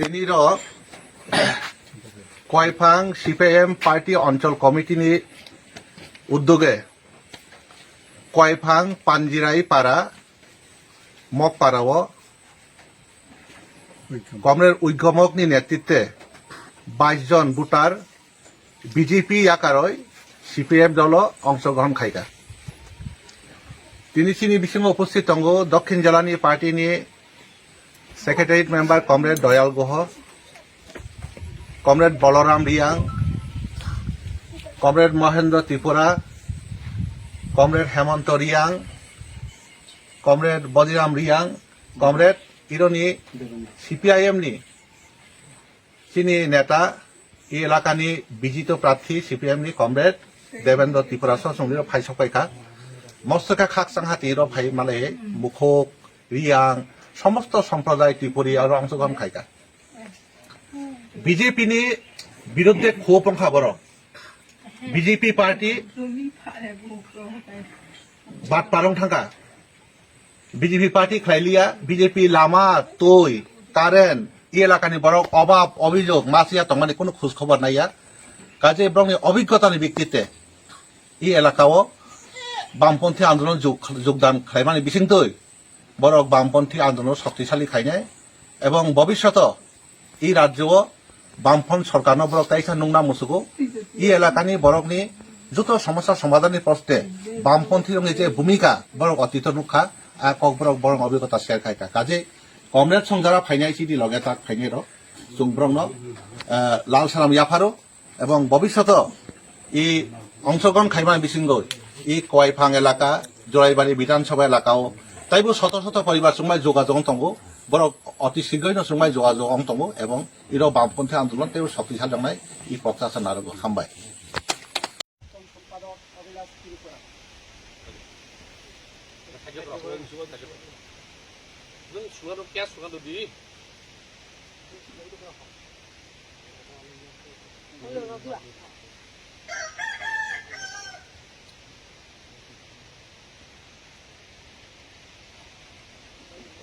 তিনির Koifang CPM party অঞ্চল কমিটিনি উদ্যোগে কয়ফাং পাঞ্জিরাই পাড়া মগপাড়াও কমরেড উইঘমকনি নেতৃত্বে বাইশ জন ভোটার বিজেপি আকারই সিপিএম দল অংশগ্রহণ খাইকা তিনি চিনি উপস্থিত দঙ্গ দক্ষিণ জেলানি পার্টিনি secretariat member comrade Dayal Guha comrade Balaram Reang comrade Mahendra Tripura comrade Hemanta Reang comrade Badiram Reang comrade ইরনি CPIM নি চিনি নেতা এই এলাকানি বিজিত প্রার্থী সিপিএম নি কমরেড দেবেন্দ্র ত্রিপুরা সঙ্গে ফাইসকাইকা মস্তকা খাক সাংহাতি র ভাই মালে মুখক রিয়াং সমস্ত সম্প্রদায় ত্রিপুরী আর অংশগ্রহণ খাইকা বিজেপিনি বিরুদ্ধে ক্ষোভ অংখাবর বিজেপি পার্টি বাট পারং থাকা বিজেপি পার্টি খাইলিয়া বিজেপি লামা, তৈ কারেন্ট ই এলাকানি বরক অভাব, অভিযোগ মাসিয়া তংমানি কোনো খোঁজ খবর নাইয়া কাজে ব্রংনি অভিজ্ঞতানি ভিত্তিতে ই এলাকাও বামপন্থী আন্দোলন যোগ- যোগদান খাইমানি বিসিংতৈ বরক বামপন্থী আন্দোলন শক্তিশালী খাইনাই এবং ভবিষ্যত এই রাজ্য বামফ্রন্ট সরকার বরক তাইসা নুংনা মুসুকু ই এলাকানি বরকনি যত সমস্যা সমাধানের প্রশ্নে বামপন্থী রঙে যে ভূমিকা বরক অতীত নুখা আর কক বরক, বরং অভিজ্ঞতা শেয়ার খাইকা কাজে কমরেড সংজারা ফাইনাই সিডি লগে তাক ফাইনাই র জুংব্রং লাল সালাম ইয়াফারো। এবং ভবিষ্যত ই অংশগ্রহণ খাইমান বিসিঙ্গ ই কয়ফাং এলাকা, জোড়াইবাড়ি বিধানসভা এলাকাও তাইবো শত শত পরিবার সঙ্গে যোগাযোগ তঙ্গ বড় অতি শীঘ্রই সঙ্গে যোগাযোগ তঙ্গ এবং ইর বামপন্থী আন্দোলন তেও শক্তিশালী জানাই ই প্রত্যাশা নারগ হামবাই সম্পাদক